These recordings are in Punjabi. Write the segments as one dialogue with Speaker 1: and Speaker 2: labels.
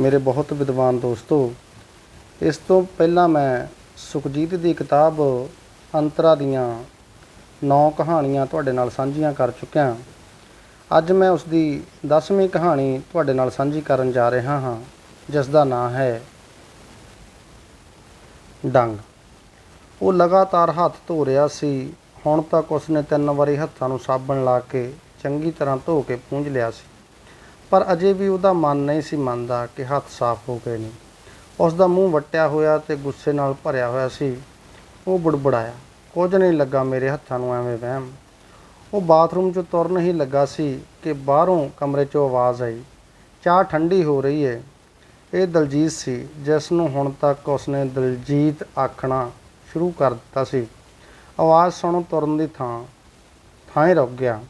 Speaker 1: ਮੇਰੇ ਬਹੁਤ ਵਿਦਵਾਨ ਦੋਸਤੋ, ਇਸ ਤੋਂ ਪਹਿਲਾਂ ਮੈਂ ਸੁਖਜੀਤ ਦੀ ਕਿਤਾਬ ਅੰਤਰਾ ਦੀਆਂ ਨੌ ਕਹਾਣੀਆਂ ਤੁਹਾਡੇ ਨਾਲ ਸਾਂਝੀਆਂ ਕਰ ਚੁੱਕਿਆ ਅੱਜ ਮੈਂ ਉਸ ਦੀ 10ਵੀਂ ਕਹਾਣੀ ਤੁਹਾਡੇ ਨਾਲ ਸਾਂਝੀ ਕਰਨ ਜਾ ਰਿਹਾ ਹਾਂ, ਜਿਸ ਦਾ ਨਾਂ ਹੈ ਡੰਗ। ਉਹ ਲਗਾਤਾਰ ਹੱਥ ਧੋ ਰਿਹਾ ਸੀ, ਹੁਣ ਤੱਕ ਉਸਨੇ ਤਿੰਨ ਵਾਰੀ ਹੱਥਾਂ ਨੂੰ ਸਾਬਣ ਲਾ ਕੇ ਚੰਗੀ ਤਰ੍ਹਾਂ ਧੋ ਕੇ ਪੂੰਝ ਲਿਆ ਸੀ। ਪਰ ਅਜੇ ਵੀ ਉਹਦਾ ਮਨ ਨਹੀਂ ਸੀ ਮੰਨਦਾ ਕਿ ਹੱਥ ਸਾਫ਼ ਹੋ ਗਏ ਨੇ। ਉਸ ਦਾ ਮੂੰਹ ਵਟਿਆ ਹੋਇਆ ਤੇ ਗੁੱਸੇ ਨਾਲ ਭਰਿਆ ਹੋਇਆ ਸੀ। ਉਹ ਬੁੜਬੜਾਇਆ। ਕੁਝ ਨਹੀਂ ਲੱਗਾ ਮੇਰੇ ਹੱਥਾਂ ਨੂੰ ਐਵੇਂ ਵਹਿਮ। ਉਹ ਬਾਥਰੂਮ 'ਚੋਂ ਤੁਰਨ ਹੀ ਲੱਗਾ ਸੀ ਕਿ ਬਾਹਰੋਂ ਕਮਰੇ 'ਚੋਂ ਆਵਾਜ਼ ਆਈ। ਚਾਹ ਠੰਡੀ ਹੋ ਰਹੀ ਏ। ਇਹ ਦਲਜੀਤ ਸੀ, ਜਿਸ ਨੂੰ ਹੁਣ ਤੱਕ ਉਸਨੇ ਦਲਜੀਤ ਆਖਣਾ ਸ਼ੁਰੂ ਕਰ ਦਿੱਤਾ ਸੀ। ਆਵਾਜ਼ ਸੁਣੋ ਤੁਰਨ ਦੀ ਥਾਂ ਥਾਂ ਹੀ ਰੁਕ ਗਿਆ।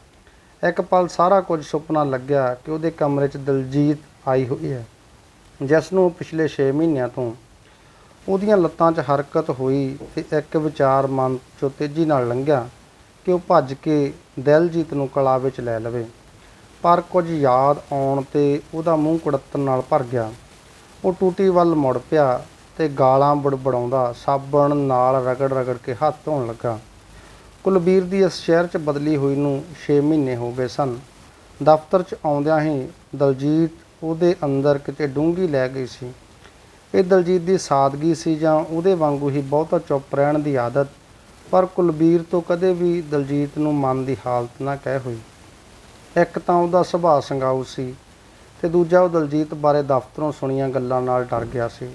Speaker 1: ਇੱਕ ਪਲ ਸਾਰਾ ਕੁਝ ਸੁਪਨਾ ਲੱਗਿਆ ਕਿ ਉਹਦੇ ਕਮਰੇ 'ਚ ਦਲਜੀਤ ਆਈ ਹੋਈ ਹੈ, ਜਿਸ ਨੂੰ ਪਿਛਲੇ 6 ਮਹੀਨਿਆਂ ਤੋਂ ਉਹਦੀਆਂ ਲੱਤਾਂ 'ਚ ਹਰਕਤ ਹੋਈ ਤੇ ਇੱਕ ਵਿਚਾਰ ਮਨ 'ਚੋਂ ਤੇਜ਼ੀ ਨਾਲ ਲੰਘਿਆ ਕਿ ਉਹ ਭੱਜ ਕੇ ਦਿਲਜੀਤ ਨੂੰ ਕਲਾ ਵਿੱਚ ਲੈ ਲਵੇ। ਪਰ ਕੁਝ ਯਾਦ ਆਉਣ ਤੇ ਉਹਦਾ ਮੂੰਹ ਕੁੜੱਤਣ ਨਾਲ ਭਰ ਗਿਆ। ਉਹ ਟੂਟੀ ਵੱਲ ਮੁੜ ਪਿਆ ਤੇ ਗਾਲਾਂ ਬੜਬੜਾਉਂਦਾ ਸਾਬਣ ਨਾਲ ਰਗੜ ਰਗੜ ਕੇ ਹੱਥ ਧੋਣ ਲੱਗਾ। ਕੁਲਬੀਰ ਦੀ ਇਸ ਸ਼ਹਿਰ 'ਚ ਬਦਲੀ ਹੋਈ ਨੂੰ 6 ਮਹੀਨੇ ਹੋ ਗਏ ਸਨ। ਦਫ਼ਤਰ 'ਚ ਆਉਂਦਿਆਂ ਹੀ ਦਲਜੀਤ ਉਹਦੇ ਅੰਦਰ ਕਿਤੇ ਡੂੰਗੀ ਲੈ ਗਈ ਸੀ। ਇਹ ਦਲਜੀਤ ਦੀ ਸਾਦਗੀ ਸੀ ਜਾਂ ਉਹਦੇ ਵਾਂਗੂ ਹੀ ਬਹੁਤਾ ਚੁੱਪ ਰਹਿਣ ਦੀ ਆਦਤ, ਪਰ ਕੁਲਬੀਰ ਤੋਂ ਕਦੇ ਵੀ ਦਲਜੀਤ ਨੂੰ ਮਨ ਦੀ ਹਾਲਤ ਨਾ ਕਹਿ ਹੋਈ। ਇੱਕ ਤਾਂ ਉਹਦਾ ਸੁਭਾਅ ਸੰਗਾਊ ਸੀ ਤੇ ਦੂਜਾ ਉਹ ਦਲਜੀਤ ਬਾਰੇ ਦਫ਼ਤਰੋਂ ਸੁਣੀਆਂ ਗੱਲਾਂ ਨਾਲ ਡਰ ਗਿਆ ਸੀ।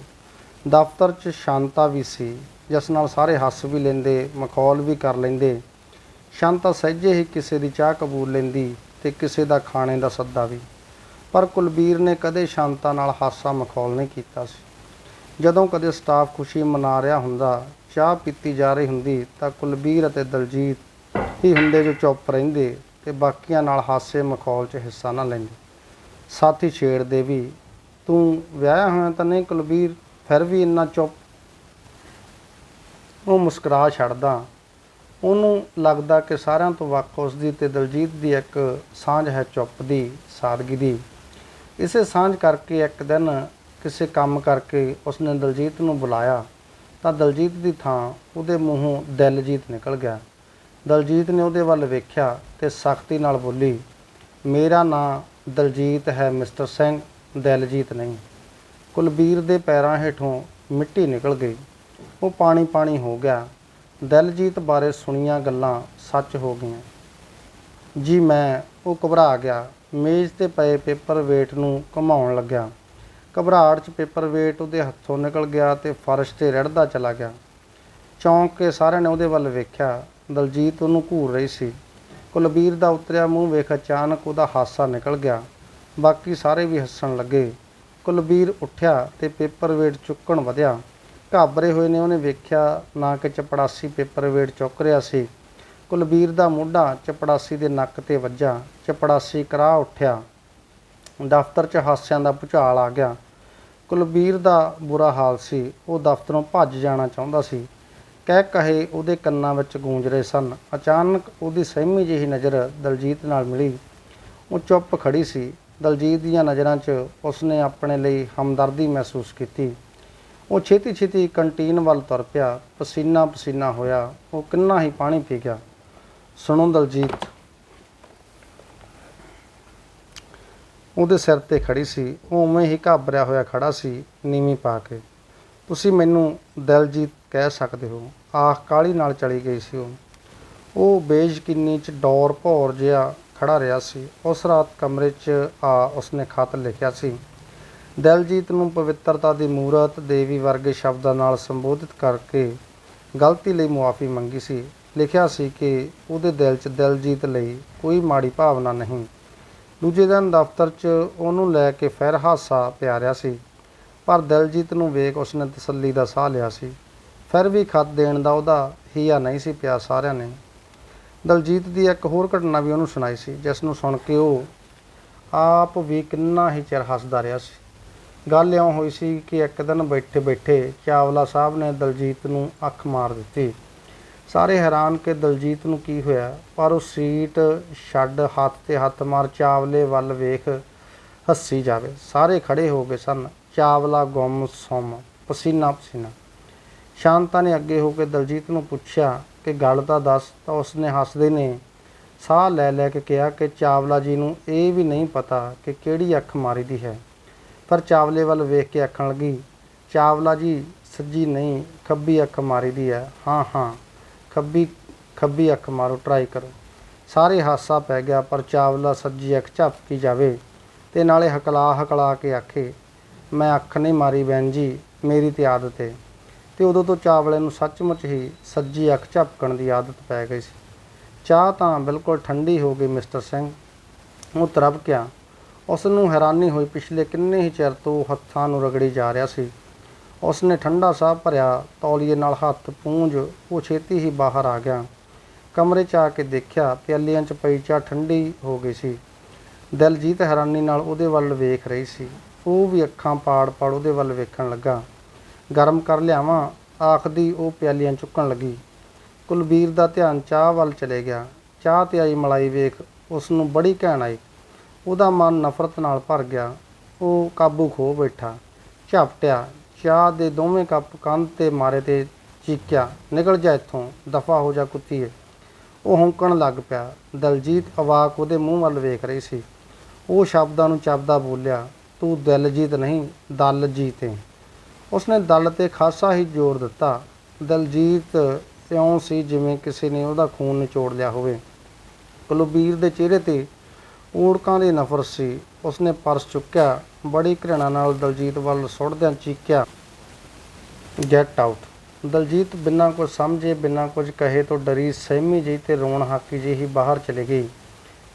Speaker 1: ਦਫ਼ਤਰ 'ਚ ਸ਼ਾਂਤਾ ਵੀ ਸੀ। ਜਿਸ ਨਾਲ ਸਾਰੇ ਹੱਸ ਵੀ ਲੈਂਦੇ, ਮਖੌਲ ਵੀ ਕਰ ਲੈਂਦੇ। ਸ਼ਾਂਤਾ ਸਹਿਜੇ ਹੀ ਕਿਸੇ ਦੀ ਚਾਹ ਕਬੂਲ ਲੈਂਦੀ ਤੇ ਕਿਸੇ ਦਾ ਖਾਣੇ ਦਾ ਸੱਦਾ ਵੀ। ਪਰ ਕੁਲਬੀਰ ਨੇ ਕਦੇ ਸ਼ਾਂਤਾ ਨਾਲ ਹਾਸਾ ਮਖੌਲ ਨਹੀਂ ਕੀਤਾ ਸੀ। ਜਦੋਂ ਕਦੇ ਸਟਾਫ ਖੁਸ਼ੀ ਮਨਾ ਰਿਹਾ ਹੁੰਦਾ, ਚਾਹ ਪੀਤੀ ਜਾ ਰਹੀ ਹੁੰਦੀ, ਤਾਂ ਕੁਲਬੀਰ ਅਤੇ ਦਲਜੀਤ ਹੀ ਹੁੰਦੇ ਜੋ ਚੁੱਪ ਰਹਿੰਦੇ ਤੇ ਬਾਕੀਆਂ ਨਾਲ ਹਾਸੇ ਮਖੌਲ 'ਚ ਹਿੱਸਾ ਨਾ ਲੈਂਦੇ। ਸਾਥੀ ਛੇੜਦੇ ਵੀ, ਤੂੰ ਵਿਆਹਿਆ ਹੋਇਆ ਤਾਂ ਨਹੀਂ ਕੁਲਬੀਰ, ਫਿਰ ਵੀ ਇੰਨਾ ਚੁੱਪ ਉਹ ਮੁਸਕਰਾ ਛੱਡਦਾ। ਉਹਨੂੰ ਲੱਗਦਾ ਕਿ ਸਾਰਿਆਂ ਤੋਂ ਵੱਖ ਉਸ ਦੀ ਤੇ ਦਲਜੀਤ ਦੀ ਇੱਕ ਸਾਂਝ ਹੈ ਚੁੱਪ ਦੀ, ਸਾਦਗੀ ਦੀ। ਇਸੇ ਸਾਂਝ ਕਰਕੇ ਇੱਕ ਦਿਨ ਕਿਸੇ ਕੰਮ ਕਰਕੇ ਉਸਨੇ ਦਲਜੀਤ ਨੂੰ ਬੁਲਾਇਆ। ਤਾਂ ਦਲਜੀਤ ਦੀ ਥਾਂ ਉਹਦੇ ਮੂੰਹੋਂ ਦਿਲਜੀਤ ਨਿਕਲ ਗਿਆ। ਦਲਜੀਤ ਨੇ ਉਹਦੇ ਵੱਲ ਵੇਖਿਆ ਤੇ ਸਖਤੀ ਨਾਲ ਬੋਲੀ, ਮੇਰਾ ਨਾਂ ਦਲਜੀਤ ਹੈ, ਮਿਸਟਰ ਸਿੰਘ, ਦਿਲਜੀਤ ਨਹੀਂ। ਕੁਲਬੀਰ ਦੇ ਪੈਰਾਂ ਹੇਠੋਂ ਮਿੱਟੀ ਨਿਕਲ ਗਈ। ਉਹ ਪਾਣੀ ਪਾਣੀ ਹੋ ਗਿਆ। ਦਿਲਜੀਤ ਬਾਰੇ ਸੁਣੀਆਂ ਗੱਲਾਂ ਸੱਚ ਹੋ ਗਈਆਂ। ਜੀ ਮੈਂ, ਉਹ ਘਬਰਾ ਗਿਆ। ਮੇਜ਼ ਤੇ ਪਏ ਪੇਪਰ ਵੇਟ ਨੂੰ ਘੁਮਾਉਣ ਲੱਗਿਆ। ਘਬਰਾਹਟ 'ਚ ਪੇਪਰ ਵੇਟ ਉਹਦੇ ਹੱਥੋਂ ਨਿਕਲ ਗਿਆ ਤੇ ਫਰਸ਼ ਤੇ ਰਿੜਦਾ ਚਲਾ ਗਿਆ। ਚੌਂਕ ਕੇ ਸਾਰਿਆਂ ਨੇ ਉਹਦੇ ਵੱਲ ਵੇਖਿਆ। ਦਲਜੀਤ ਉਹਨੂੰ ਘੂਰ ਰਹੀ ਸੀ। ਕੁਲਬੀਰ ਦਾ ਉਤਰਿਆ ਮੂੰਹ ਵੇਖ ਅਚਾਨਕ ਉਹਦਾ ਹਾਸਾ ਨਿਕਲ ਗਿਆ। ਬਾਕੀ ਸਾਰੇ ਵੀ ਹੱਸਣ ਲੱਗੇ। ਕੁਲਬੀਰ ਉੱਠਿਆ ਤੇ ਪੇਪਰ ਵੇਟ ਚੁੱਕਣ ਵਧਿਆ। ਘਾਬਰੇ ਹੋਏ ਨੇ, ਉਹਨੇ ਵੇਖਿਆ ਨਾ ਕਿ ਚਪੜਾਸੀ ਪੇਪਰ ਵੇਟ ਚੁੱਕ ਰਿਹਾ ਸੀ। ਕੁਲਬੀਰ ਦਾ ਮੋਢਾ ਚਪੜਾਸੀ ਦੇ ਨੱਕ ਤੇ ਵੱਜਾ। ਚਪੜਾਸੀ ਕਰਾ ਉੱਠਿਆ। ਦਫ਼ਤਰ 'ਚ ਹਾਸਿਆਂ ਦਾ ਭੁਚਾਲ ਆ ਗਿਆ। ਕੁਲਬੀਰ ਦਾ ਬੁਰਾ ਹਾਲ ਸੀ। ਉਹ ਦਫ਼ਤਰੋਂ ਭੱਜ ਜਾਣਾ ਚਾਹੁੰਦਾ ਸੀ। ਕਹਿ ਕਹੇ ਉਹਦੇ ਕੰਨਾਂ ਵਿੱਚ ਗੂੰਜ ਰਹੇ ਸਨ। ਅਚਾਨਕ ਉਹਦੀ ਸਹਿਮੀ ਜਿਹੀ ਨਜ਼ਰ ਦਲਜੀਤ ਨਾਲ ਮਿਲੀ। ਉਹ ਚੁੱਪ ਖੜੀ ਸੀ। ਦਲਜੀਤ ਦੀਆਂ ਨਜ਼ਰਾਂ 'ਚ ਉਸਨੇ ਆਪਣੇ ਲਈ ਹਮਦਰਦੀ ਮਹਿਸੂਸ ਕੀਤੀ। ਉਹ ਛੇਤੀ ਛੇਤੀ ਕੰਟੀਨ ਵੱਲ ਤੁਰ ਪਿਆ, ਪਸੀਨਾ ਪਸੀਨਾ ਹੋਇਆ, ਉਹ ਕਿੰਨਾ ਹੀ ਪਾਣੀ ਪੀ ਗਿਆ। ਸੁਣੋ ਦਲਜੀਤ। ਉਹਦੇ ਸਿਰ ਤੇ ਖੜੀ ਸੀ, ਉਹ ਉਵੇਂ ਹੀ ਘਾਬਰਿਆ ਹੋਇਆ ਖੜਾ ਸੀ, ਨੀਵੀਂ ਪਾ ਕੇ। ਤੁਸੀਂ ਮੈਨੂੰ ਦਲਜੀਤ ਕਹਿ ਸਕਦੇ ਹੋ ਆਖ ਕਾਲੀ ਨਾਲ ਚਲੀ ਗਈ ਸੀ ਉਹ। ਉਹ ਬੇਯਕੀਨੀ ਚ ਡੌਰ ਭੌਰ ਜਿਹਾ ਖੜਾ ਰਿਹਾ ਸੀ, ਉਸ ਰਾਤ ਕਮਰੇ 'ਚ ਆ ਉਸਨੇ ਖਤ ਲਿਖਿਆ ਸੀ ਦਿਲਜੀਤ ਨੂੰ ਪਵਿੱਤਰਤਾ ਦੀ ਮੂਰਤ ਦੇਵੀ ਵਰਗੇ ਸ਼ਬਦਾਂ ਨਾਲ ਸੰਬੋਧਿਤ ਕਰਕੇ ਗਲਤੀ ਲਈ ਮੁਆਫੀ ਮੰਗੀ ਸੀ। ਲਿਖਿਆ ਸੀ ਕਿ ਉਹਦੇ ਦਿਲ 'ਚ ਦਿਲਜੀਤ ਲਈ ਕੋਈ ਮਾੜੀ ਭਾਵਨਾ ਨਹੀਂ। ਦੂਜੇ ਦਿਨ ਦਫ਼ਤਰ 'ਚ ਉਹਨੂੰ ਲੈ ਕੇ ਫਿਰ ਹਾਸਾ ਪਿਆਰਿਆ ਸੀ। ਪਰ ਦਿਲਜੀਤ ਨੂੰ ਵੇਖ ਉਸਨੇ ਤਸੱਲੀ ਦਾ ਸਾਹ ਲਿਆ ਸੀ। ਫਿਰ ਵੀ ਖਤ ਦੇਣ ਦਾ ਉਹਦਾ ਹੀਆ ਨਹੀਂ ਸੀ ਪਿਆ ਸਾਰਿਆਂ ਨੇ। ਦਲਜੀਤ ਦੀ ਇੱਕ ਹੋਰ ਘਟਨਾ ਵੀ ਉਹਨੂੰ ਸੁਣਾਈ ਸੀ, ਜਿਸ ਨੂੰ ਸੁਣ ਕੇ ਉਹ ਆਪ ਵੀ ਕਿੰਨਾ ਹੀ ਚਿਰ ਹੱਸਦਾ ਰਿਹਾ ਸੀ। ਗੱਲ ਇਉਂ ਹੋਈ ਸੀ ਕਿ ਇੱਕ ਦਿਨ ਬੈਠੇ ਬੈਠੇ ਚਾਵਲਾ ਸਾਹਿਬ ਨੇ ਦਲਜੀਤ ਨੂੰ ਅੱਖ ਮਾਰ ਦਿੱਤੀ। ਸਾਰੇ ਹੈਰਾਨ ਕਿ ਦਲਜੀਤ ਨੂੰ ਕੀ ਹੋਇਆ, ਪਰ ਉਹ ਸੀਟ ਛੱਡ ਹੱਥ ਤੇ ਹੱਥ ਮਾਰ ਚਾਵਲੇ ਵੱਲ ਵੇਖ ਹੱਸੀ ਜਾਵੇ। ਸਾਰੇ ਖੜੇ ਹੋ ਗਏ ਸਨ। ਚਾਵਲਾ ਗੁੰਮ ਸੁੰਮ, ਪਸੀਨਾ ਪਸੀਨਾ। ਸ਼ਾਂਤਾ ਨੇ ਅੱਗੇ ਹੋ ਕੇ ਦਲਜੀਤ ਨੂੰ ਪੁੱਛਿਆ ਕਿ ਗੱਲ ਤਾਂ ਦੱਸ, ਤਾਂ ਉਸਨੇ ਹੱਸਦੇ ਨੇ। ਸਾਹ ਲੈ ਲੈ ਕੇ ਕਿਹਾ ਕਿ ਚਾਵਲਾ ਜੀ ਨੂੰ ਇਹ ਵੀ ਨਹੀਂ ਪਤਾ ਕਿ ਕਿਹੜੀ ਅੱਖ ਮਾਰੀ ਦੀ ਹੈ। ਪਰ ਚਾਵਲੇ ਵੱਲ ਵੇਖ ਕੇ ਆਖਣ ਲੱਗੀ। ਚਾਵਲਾ ਜੀ, ਸੱਜੀ ਨਹੀਂ, ਖੱਬੀ ਅੱਖ ਮਾਰੀ ਦੀ ਹੈ, ਹਾਂ ਹਾਂ ਖੱਬੀ ਖੱਬੀ ਅੱਖ ਮਾਰੋ ਟਰਾਈ ਕਰੋ। ਸਾਰੇ ਹਾਸਾ ਪੈ ਗਿਆ, ਪਰ ਚਾਵਲਾ ਸੱਜੀ ਅੱਖ ਝਪਕੀ ਜਾਵੇ ਤੇ ਨਾਲੇ ਹਕਲਾ ਹਕਲਾ ਕੇ ਆਖੇ, ਮੈਂ ਅੱਖ ਨਹੀਂ ਮਾਰੀ ਬੈਨ ਜੀ, ਮੇਰੀ ਤੇ ਆਦਤ ਹੈ ਤੇ ਉਦੋਂ ਤੋਂ ਚਾਵਲੇ ਨੂੰ ਸੱਚਮੁੱਚ ਹੀ ਸੱਜੀ ਅੱਖ ਝਪਕਣ ਦੀ ਆਦਤ ਪੈ ਗਈ ਸੀ। ਚਾਹ ਤਾਂ ਬਿਲਕੁਲ ਠੰਡੀ ਹੋ ਗਈ, ਮਿਸਟਰ ਸਿੰਘ। ਉਹ ਤਰਬ ਗਿਆ। ਉਸ ਨੂੰ ਹੈਰਾਨੀ ਹੋਈ ਪਿਛਲੇ ਕਿੰਨੇ ਹੀ ਚਿਰ ਤੋਂ ਹੱਥਾਂ ਨੂੰ ਰਗੜੀ ਜਾ ਰਿਹਾ ਸੀ। ਉਸ ਨੇ ਠੰਡਾ ਸਾਹ ਭਰਿਆ, ਤੌਲੀਏ ਨਾਲ ਹੱਥ ਪੂੰਝ, ਉਹ ਛੇਤੀ ਹੀ ਬਾਹਰ ਆ ਗਿਆ। ਕਮਰੇ 'ਚ ਆ ਕੇ ਦੇਖਿਆ, ਪਿਆਲੀਆਂ 'ਚ ਪਈ ਚਾਹ ਠੰਡੀ ਹੋ ਗਈ ਸੀ। ਦਿਲਜੀਤ ਹੈਰਾਨੀ ਨਾਲ ਉਹਦੇ ਵੱਲ ਵੇਖ ਰਹੀ ਸੀ। ਉਹ ਵੀ ਅੱਖਾਂ ਪਾੜ ਪਾੜ ਉਹਦੇ ਵੱਲ ਵੇਖਣ ਲੱਗਾ। ਗਰਮ ਕਰ ਲਿਆਵਾਂ, ਆਖਦੀ ਉਹ ਪਿਆਲੀਆਂ ਚੁੱਕਣ ਲੱਗੀ। ਕੁਲਬੀਰ ਦਾ ਧਿਆਨ ਚਾਹ ਵੱਲ ਚਲੇ ਗਿਆ। ਚਾਹ ਤੇ ਆਈ ਮਲਾਈ ਵੇਖ ਉਸ ਨੂੰ ਬੜੀ ਘੈਣ ਆਈ। ਉਹਦਾ ਮਨ ਨਫ਼ਰਤ ਨਾਲ ਭਰ ਗਿਆ। ਉਹ ਕਾਬੂ ਖੋ ਬੈਠਾ। ਝਪਟਿਆ ਚਾਹ ਦੇ ਦੋਵੇਂ ਕੱਪ ਕੰਧ ਤੇ ਮਾਰੇ ਤੇ ਚੀਕਿਆ। ਨਿਕਲ ਜਾ ਇੱਥੋਂ। ਦਫਾ ਹੋ ਜਾ ਕੁੱਤੀਏ। ਉਹ ਹੌਂਕਣ ਲੱਗ ਪਿਆ। ਦਲਜੀਤ ਅਵਾਕ ਉਹਦੇ ਮੂੰਹ ਵੱਲ ਵੇਖ ਰਹੀ ਸੀ। ਉਹ ਸ਼ਬਦਾਂ ਨੂੰ ਚੱਬਦਾ ਬੋਲਿਆ, ਤੂੰ ਦਿਲਜੀਤ ਨਹੀਂ, ਦਲਜੀਤ ਹੈ ਉਸਨੇ ਦਲ ਤੇ ਖਾਸਾ ਹੀ ਜ਼ੋਰ ਦਿੱਤਾ। ਦਲਜੀਤ ਇਉਂ ਸੀ ਜਿਵੇਂ ਕਿਸੇ ਨੇ ਉਹਦਾ ਖੂਨ ਨਿਚੋੜ ਲਿਆ ਹੋਵੇ। ਕੁਲਬੀਰ ਦੇ ਚਿਹਰੇ ਤੇ ਊੜਕਾਂ ਦੀ ਨਫ਼ਰਤ ਸੀ। ਉਸਨੇ ਪਰਸ ਚੁੱਕਿਆ, ਬੜੀ ਘৃਣਾ ਨਾਲ ਦਲਜੀਤ ਵੱਲ ਸੁੱਟਦਿਆਂ ਚੀਕਿਆ ਗੈਟ ਆਊਟ ਦਲਜੀਤ ਬਿਨਾਂ ਕੁਝ ਸਮਝੇ, ਬਿਨਾਂ ਕੁਝ ਕਹੇ ਤੋਂ ਡਰੀ, ਸਹਿਮੀ ਜਿਹੀ ਤੇ ਰੋਣ ਹਾਕੀ ਜਿਹੀ ਬਾਹਰ ਚਲੀ ਗਈ।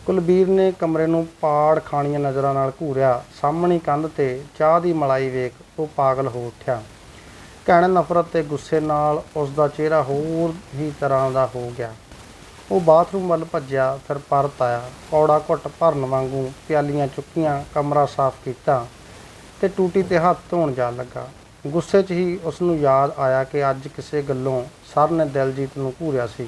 Speaker 1: ਕੁਲਬੀਰ ਨੇ ਕਮਰੇ ਨੂੰ ਪਾੜ ਖਾਣੀਆਂ ਨਜ਼ਰਾਂ ਨਾਲ ਘੂਰਿਆ। ਸਾਹਮਣੀ ਕੰਧ ਤੇ ਚਾਹ ਦੀ ਮਲਾਈ ਵੇਖ ਉਹ ਪਾਗਲ ਹੋ ਉੱਠਿਆ। ਕਹਿਣ ਨਫ਼ਰਤ ਤੇ ਗੁੱਸੇ ਨਾਲ ਉਸ ਦਾ ਚਿਹਰਾ ਹੋਰ ਹੀ ਤਰ੍ਹਾਂ ਦਾ ਹੋ ਗਿਆ। ਉਹ ਬਾਥਰੂਮ ਵੱਲ ਭੱਜਿਆ, ਫਿਰ ਪਰਤ ਆਇਆ। ਕੌੜਾ ਘੁੱਟ ਭਰਨ ਵਾਂਗੂ ਪਿਆਲੀਆਂ ਚੁੱਕੀਆਂ, ਕਮਰਾ ਸਾਫ਼ ਕੀਤਾ ਤੇ ਟੂਟੀ ਤੇ ਹੱਥ ਧੋਣ ਜਾਣ ਲੱਗਾ। ਗੁੱਸੇ 'ਚ ਹੀ ਉਸ ਨੂੰ ਯਾਦ ਆਇਆ ਕਿ ਅੱਜ ਕਿਸੇ ਗੱਲੋਂ ਸਰ ਨੇ ਦਿਲਜੀਤ ਨੂੰ ਘੂਰਿਆ ਸੀ।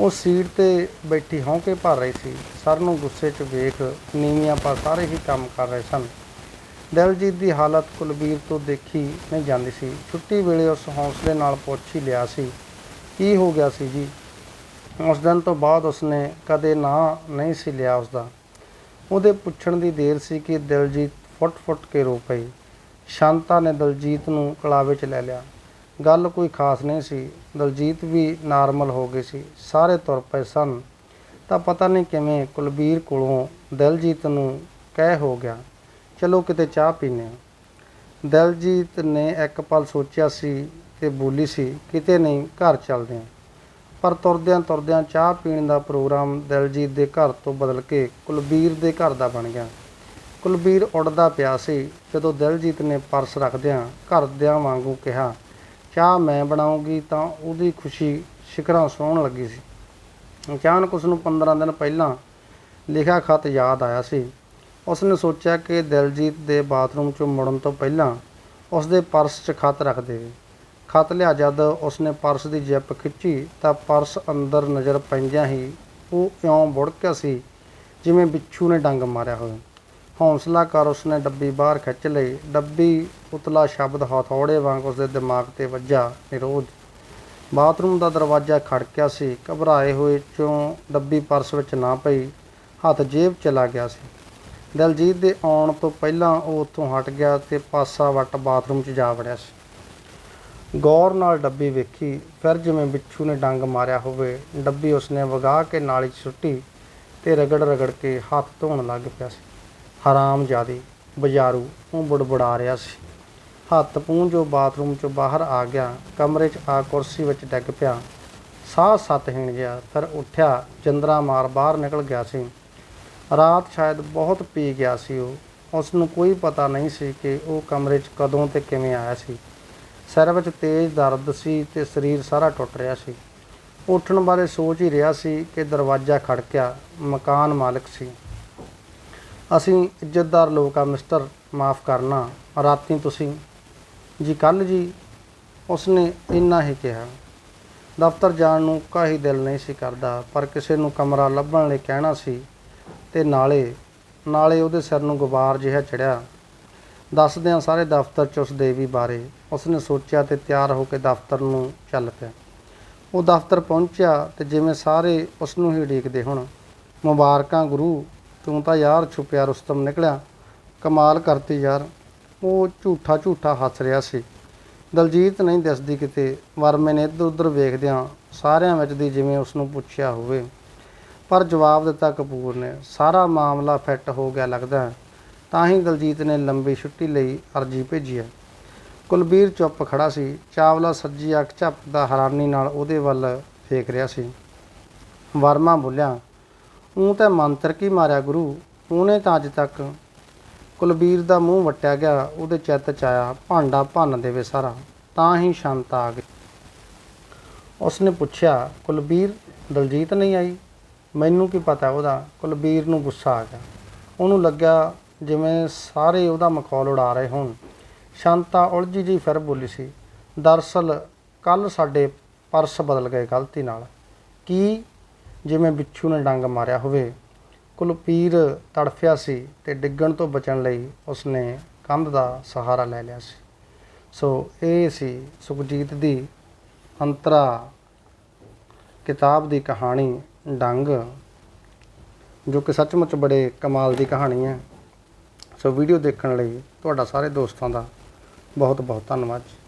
Speaker 1: ਉਹ ਸੀਟ ਤੇ ਬੈਠੀ ਹੌਂਕੇ ਭਰ ਰਹੀ ਸੀ। ਸਰ ਨੂੰ ਗੁੱਸੇ 'ਚ ਵੇਖ ਨੀਵੀਆਂ ਪਰ ਸਾਰੇ ਹੀ ਕੰਮ ਕਰ ਰਹੇ ਸਨ। ਦਿਲਜੀਤ ਦੀ ਹਾਲਤ ਕੁਲਬੀਰ ਤੋਂ ਦੇਖੀ ਨਹੀਂ ਜਾਂਦੀ ਸੀ। ਛੁੱਟੀ ਵੇਲੇ ਉਸ ਹੌਸਲੇ ਨਾਲ ਪੁੱਛ ਹੀ ਲਿਆ ਸੀ, ਕੀ ਹੋ ਗਿਆ ਸੀ ਜੀ? ਉਸ ਦਿਨ ਤੋਂ ਬਾਅਦ ਉਸਨੇ ਕਦੇ ਨਾਂ ਨਹੀਂ ਸੀ ਲਿਆ ਉਸਦਾ। ਉਹਦੇ ਪੁੱਛਣ ਦੀ ਦੇਰ ਸੀ ਕਿ ਦਿਲਜੀਤ ਫੁੱਟ-ਫੁੱਟ ਕੇ ਰੋ ਪਈ। ਸ਼ਾਂਤਾ ਨੇ ਦਲਜੀਤ ਨੂੰ ਕਲਾਵੇ 'ਚ ਲੈ ਲਿਆ। ਗੱਲ ਕੋਈ ਖਾਸ ਨਹੀਂ ਸੀ। ਦਲਜੀਤ ਵੀ ਨਾਰਮਲ ਹੋ ਗਈ ਸੀ। ਸਾਰੇ ਤੁਰ ਪਏ ਸਨ। ਤਾਂ ਪਤਾ ਨਹੀਂ ਕਿਵੇਂ ਕੁਲਬੀਰ ਕੋਲੋਂ ਦਿਲਜੀਤ ਨੂੰ ਕਹਿ ਹੋ ਗਿਆ, ਚਲੋ ਕਿਤੇ ਚਾਹ ਪੀਨੇ ਆ। ਦਿਲਜੀਤ ਨੇ ਇੱਕ ਪਲ ਸੋਚਿਆ ਸੀ ਤੇ ਬੋਲੀ ਸੀ, ਕਿਤੇ ਨਹੀਂ, ਘਰ ਚੱਲਦੇ ਆ। ਪਰ ਤੁਰਦਿਆਂ ਤੁਰਦਿਆਂ ਚਾਹ ਪੀਣ ਦਾ ਪ੍ਰੋਗਰਾਮ ਦਿਲਜੀਤ ਦੇ ਘਰ ਤੋਂ ਬਦਲ ਕੇ ਕੁਲਬੀਰ ਦੇ ਘਰ ਦਾ ਬਣ ਗਿਆ। ਕੁਲਬੀਰ ਉੱਡਦਾ ਪਿਆ ਸੀ। ਜਦੋਂ ਦਿਲਜੀਤ ਨੇ ਪਰਸ ਰੱਖਦਿਆਂ ਘਰਦਿਆਂ ਵਾਂਗੂ ਕਿਹਾ, ਚਾਹ ਮੈਂ ਬਣਾਉਂਗੀ ਤਾਂ ਉਹਦੀ ਖੁਸ਼ੀ ਸ਼ਿਖਰਾਂ ਸੋਹਣ ਲੱਗੀ ਸੀ। ਅਚਾਨਕ ਉਸ ਨੂੰ 15 ਦਿਨ ਪਹਿਲਾਂ ਲਿਖਿਆ ਖਤ ਯਾਦ ਆਇਆ ਸੀ। ਉਸ ਨੇ ਸੋਚਿਆ ਕਿ ਦਿਲਜੀਤ ਦੇ ਬਾਥਰੂਮ 'ਚੋਂ ਮੁੜਨ ਤੋਂ ਪਹਿਲਾਂ ਉਸ ਦੇ ਪਰਸ 'ਚ ਖਤ ਰੱਖ ਦੇਵੇ। ਖਤ ਲਿਆ ਜਦ ਉਸਨੇ ਪਰਸ ਦੀ ਜਿੱਪ ਖਿੱਚੀ ਤਾਂ ਪਰਸ ਅੰਦਰ ਨਜ਼ਰ ਪੈਂਦਿਆਂ ਹੀ ਉਹ ਇਉਂ ਬੁੜਕਿਆ ਸੀ ਜਿਵੇਂ ਬਿੱਛੂ ਨੇ ਡੰਗ ਮਾਰਿਆ ਹੋਵੇ। ਹੌਸਲਾ ਕਰ ਉਸਨੇ ਡੱਬੀ ਬਾਹਰ ਖਿੱਚ ਲਈ। ਡੱਬੀ ਉਤਲਾ ਸ਼ਬਦ ਹਥੌੜੇ ਵਾਂਗ ਉਸਦੇ ਦਿਮਾਗ ਤੇ ਵੱਜਾ ਨਿਰੋਧ। ਬਾਥਰੂਮ ਦਾ ਦਰਵਾਜ਼ਾ ਖੜਕਿਆ ਸੀ। ਘਬਰਾਏ ਹੋਏ ਚੋਂ ਡੱਬੀ ਪਰਸ ਵਿੱਚ ਨਾ ਪਈ, ਹੱਥ ਜੇਬ ਚਲਾ ਗਿਆ ਸੀ। ਦਲਜੀਤ ਦੇ ਆਉਣ ਤੋਂ ਪਹਿਲਾਂ ਉਹ ਉੱਥੋਂ ਹਟ ਗਿਆ ਤੇ ਪਾਸਾ ਵੱਟ ਬਾਥਰੂਮ 'ਚ ਜਾ ਵੜਿਆ ਸੀ। ਗੌਰ ਨਾਲ ਡੱਬੀ ਵੇਖੀ, ਫਿਰ ਜਿਵੇਂ ਬਿੱਛੂ ਨੇ ਡੰਗ ਮਾਰਿਆ ਹੋਵੇ, ਡੱਬੀ ਉਸਨੇ ਵਗਾ ਕੇ ਨਾਲੀ 'ਚ ਸੁੱਟੀ ਤੇ ਰਗੜ ਰਗੜ ਕੇ ਹੱਥ ਧੋਣ ਲੱਗ ਪਿਆ ਸੀ। ਹਰਾਮ ਜਾਦੀ, ਬਜ਼ਾਰੂ ਉਹ ਬੁੜਬੁੜਾ ਰਿਹਾ ਸੀ। ਹੱਥ ਪੂੰਝੋ ਬਾਥਰੂਮ ਚੋਂ ਬਾਹਰ ਆ ਗਿਆ, ਕਮਰੇ 'ਚ ਆ ਕੁਰਸੀ ਵਿੱਚ ਡਿੱਗ ਪਿਆ। ਸਾਹ ਸੱਤ ਸਤਹੀਣ ਗਿਆ, ਫਿਰ ਉੱਠਿਆ ਚੰਦਰਾ ਮਾਰ ਬਾਹਰ ਨਿਕਲ ਗਿਆ ਸੀ। ਰਾਤ ਸ਼ਾਇਦ ਬਹੁਤ ਪੀ ਗਿਆ ਸੀ ਉਹ। ਉਸ ਨੂੰ ਕੋਈ ਪਤਾ ਨਹੀਂ ਸੀ ਕਿ ਉਹ ਕਮਰੇ 'ਚ ਕਦੋਂ ਤੇ ਕਿਵੇਂ ਆਇਆ ਸੀ। ਸਿਰ ਵਿੱਚ ਤੇਜ਼ ਦਰਦ ਸੀ ਤੇ ਸਰੀਰ ਸਾਰਾ ਟੁੱਟ ਰਿਹਾ ਸੀ। ਉੱਠਣ ਬਾਰੇ ਸੋਚ ਹੀ ਰਿਹਾ ਸੀ ਕਿ ਦਰਵਾਜ਼ਾ ਖੜਕਿਆ, ਮਕਾਨ ਮਾਲਕ ਸੀ। ਅਸੀਂ ਇੱਜ਼ਤਦਾਰ ਲੋਕ ਆ, ਮਿਸਟਰ, ਮਾਫ ਕਰਨਾ, ਰਾਤੀ ਤੁਸੀਂ, ਜੀ ਕੱਲ ਜੀ, ਉਸਨੇ ਇੰਨਾ ਹੀ ਕਿਹਾ। ਦਫ਼ਤਰ ਜਾਣ ਨੂੰ ਕਾਹੀ ਦਿਲ ਨਹੀਂ ਸੀ ਕਰਦਾ, ਪਰ ਕਿਸੇ ਨੂੰ ਕਮਰਾ ਲੱਭਣ ਲਈ ਕਹਿਣਾ ਸੀ ਤੇ ਨਾਲੇ ਨਾਲੇ ਉਹਦੇ ਸਿਰ ਨੂੰ ਗੁਬਾਰ ਜਿਹਾ ਚੜਿਆ ਦੱਸਦਿਆਂ ਸਾਰੇ ਦਫ਼ਤਰ 'ਚ ਉਸ ਦੇਵੀ ਬਾਰੇ। ਉਸਨੇ ਸੋਚਿਆ ਤੇ ਤਿਆਰ ਹੋ ਕੇ ਦਫ਼ਤਰ ਨੂੰ ਚੱਲ ਪਿਆ। ਉਹ ਦਫ਼ਤਰ ਪਹੁੰਚਿਆ ਤੇ ਜਿਵੇਂ ਸਾਰੇ ਉਸ ਨੂੰ ਹੀ ਉਡੀਕਦੇ ਹੁਣ। ਮੁਬਾਰਕਾਂ ਗੁਰੂ, ਤੂੰ ਤਾਂ ਯਾਰ ਛੁਪਿਆ ਰੁਸਤਮ ਨਿਕਲਿਆ। ਕਮਾਲ ਕਰਤੀ ਯਾਰ। ਉਹ ਝੂਠਾ ਝੂਠਾ ਹੱਸ ਰਿਹਾ ਸੀ। ਦਲਜੀਤ ਨਹੀਂ ਦਿਸਦੀ ਕਿਤੇ। ਵਰਮੇ ਨੇ ਇੱਧਰ ਉੱਧਰ ਵੇਖਦਿਆਂ ਸਾਰਿਆਂ ਵਿੱਚ ਦੀ ਜਿਵੇਂ ਉਸ ਨੂੰ ਪੁੱਛਿਆ ਹੋਵੇ। ਪਰ ਜਵਾਬ ਦਿੱਤਾ ਕਪੂਰ ਨੇ, ਸਾਰਾ ਮਾਮਲਾ ਫਿੱਟ ਹੋ ਗਿਆ ਲੱਗਦਾ ਹੈ। ਤਾਂ ਹੀ ਦਲਜੀਤ ਨੇ ਲੰਬੀ ਛੁੱਟੀ ਲਈ ਅਰਜੀ ਭੇਜੀ ਹੈ। ਕੁਲਬੀਰ ਚੁੱਪ ਖੜਾ ਸੀ। ਚਾਵਲਾ ਸੱਜੀ ਅੱਖ ਝਪਕਦਾ ਹੈਰਾਨੀ ਨਾਲ ਉਹਦੇ ਵੱਲ ਫੇਕ ਰਿਹਾ ਸੀ। ਵਰਮਾ ਬੋਲਿਆ ਉਹ ਤਾਂ ਮੰਤਰ ਕੀ ਮਾਰਿਆ ਗੁਰੂ? ਉਹਨੇ ਤਾਂ ਅੱਜ ਤੱਕ ਕੁਲਬੀਰ ਦਾ ਮੂੰਹ ਵਟਿਆ ਗਿਆ, ਉਹਦੇ ਚਿੱਤ ਚ ਆਇਆ ਭਾਂਡਾ ਭੰਨ ਦੇਵੇ ਸਾਰਾ, ਤਾਂ ਹੀ ਸ਼ਾਂਤ ਆ ਗਈ। ਉਸਨੇ ਪੁੱਛਿਆ, ਕੁਲਬੀਰ, ਦਲਜੀਤ ਨਹੀਂ ਆਈ? ਮੈਨੂੰ ਕੀ ਪਤਾ ਉਹਦਾ? ਕੁਲਬੀਰ ਨੂੰ ਗੁੱਸਾ ਆ ਗਿਆ। ਉਹਨੂੰ ਲੱਗਿਆ ਜਿਵੇਂ ਸਾਰੇ ਉਹਦਾ ਮਖੌਲ ਉਡਾ ਰਹੇ ਹੋਣ। ਸ਼ਾਂਤਾ ਉਲਝੀ ਜੀ ਫਿਰ ਬੋਲੀ ਸੀ ਦਰਅਸਲ ਕੱਲ ਸਾਡੇ ਪਰਸ ਬਦਲ ਗਏ ਗਲਤੀ ਨਾਲ। ਕੀ ਜਿਵੇਂ ਬਿੱਛੂ ਨੇ ਡੰਗ ਮਾਰਿਆ ਹੋਵੇ। ਕੁਲਪੀਰ ਤੜਫਿਆ ਸੀ ਤੇ ਡਿੱਗਣ ਤੋਂ ਬਚਣ ਲਈ ਉਸਨੇ ਕੰਧ ਦਾ ਸਹਾਰਾ ਲੈ ਲਿਆ ਸੀ। ਸੋ ਇਹ ਸੀ ਸੁਖਜੀਤ ਦੀ ਅੰਤਰਾ ਕਿਤਾਬ ਦੀ ਕਹਾਣੀ ਡੰਗ, ਜੋ ਕਿ ਸੱਚਮੁੱਚ ਬੜੇ ਕਮਾਲ ਦੀ ਕਹਾਣੀ ਹੈ। ਸੋ ਵੀਡੀਓ ਦੇਖਣ ਲਈ ਤੁਹਾਡਾ ਸਾਰੇ ਦੋਸਤਾਂ ਦਾ ਬਹੁਤ ਬਹੁਤ ਧੰਨਵਾਦ ਜੀ।